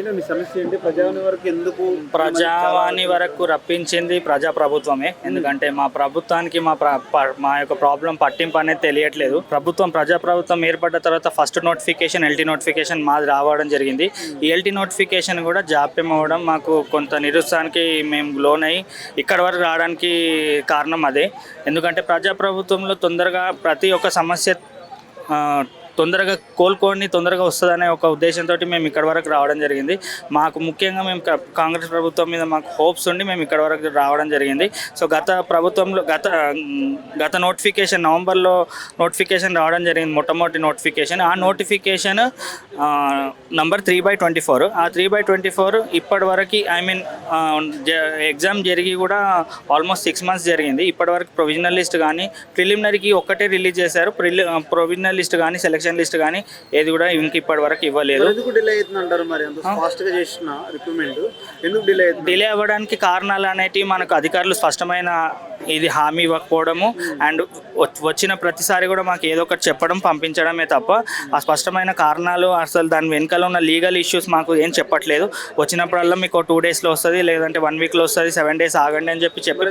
ఏంటో? మీ సమస్య ఏంటి? ప్రజావాణి వరకు ఎందుకు ప్రజావాణి వరకు రప్పించింది ప్రజా ప్రభుత్వమే ఎందుకంటే మా ప్రభుత్వానికి మా మా యొక్క ప్రాబ్లం పట్టింపు అనేది తెలియట్లేదు. ప్రభుత్వం ప్రజా ప్రభుత్వం ఏర్పడ్డ తర్వాత ఫస్ట్ నోటిఫికేషన్ ఎల్టీ నోటిఫికేషన్ మాది రావడం జరిగింది. ఈ ఎల్టీ నోటిఫికేషన్ కూడా జాప్యం అవ్వడం మాకు కొంత నిరుత్సాహానికి మేము లోన్ అయ్యి ఇక్కడ వరకు రావడానికి కారణం అదే. ఎందుకంటే ప్రజా ప్రభుత్వంలో తొందరగా ప్రతి ఒక్క సమస్య తొందరగా కోలుకోండి తొందరగా వస్తుందనే ఒక ఉద్దేశంతో మేము ఇక్కడ వరకు రావడం జరిగింది. మాకు ముఖ్యంగా మేము కాంగ్రెస్ ప్రభుత్వం మీద మాకు హోప్స్ ఉండి మేము ఇక్కడ వరకు రావడం జరిగింది. సో గత ప్రభుత్వంలో గత గత నోటిఫికేషన్ నవంబర్లో నోటిఫికేషన్ రావడం జరిగింది మొట్టమొదటి నోటిఫికేషన్. ఆ notification number three by twenty four. ఆ త్రీ బై ట్వంటీ ఫోర్ ఇప్పటి వరకు ఐ మీన్ ఎగ్జామ్ జరిగి కూడా ఆల్మోస్ట్ సిక్స్ మంత్స్ జరిగింది. ఇప్పటి వరకు ప్రొవిజనల్ లిస్ట్ కానీ ప్రిలిమినరీకి ఒక్కటే రిలీజ్ చేశారు. ప్రిలి ప్రొవిజనల్ లిస్ట్ కానీ సెలక్షన్ లిస్ట్ కానీ ఏది కూడా ఇంక ఇప్పటి వరకు ఇవ్వలేదు. ఎందుకు డిలే అవుతుంది అంటారు మరి? అంత ఫాస్ట్గా చేసిన రిక్రూట్మెంట్ ఎందుకు డిలే అవుతుంది? డిలే అవ్వడానికి కారణాలు అనేటివి మనకు అధికారులు స్పష్టమైన ఇది హామీ ఇవ్వకపోవడము అండ్ వచ్చిన ప్రతిసారి కూడా మాకు ఏదో ఒకటి చెప్పడం పంపించడమే తప్ప ఆ స్పష్టమైన కారణాలు అసలు దాని వెనకాల ఉన్న లీగల్ ఇష్యూస్ మాకు ఏం చెప్పట్లేదు. వచ్చినప్పుడల్లా మీకు టూ డేస్లో వస్తుంది లేదంటే వన్ వీక్లో వస్తుంది సెవెన్ డేస్ ఆగండి అని చెప్పి చెప్పి పంపి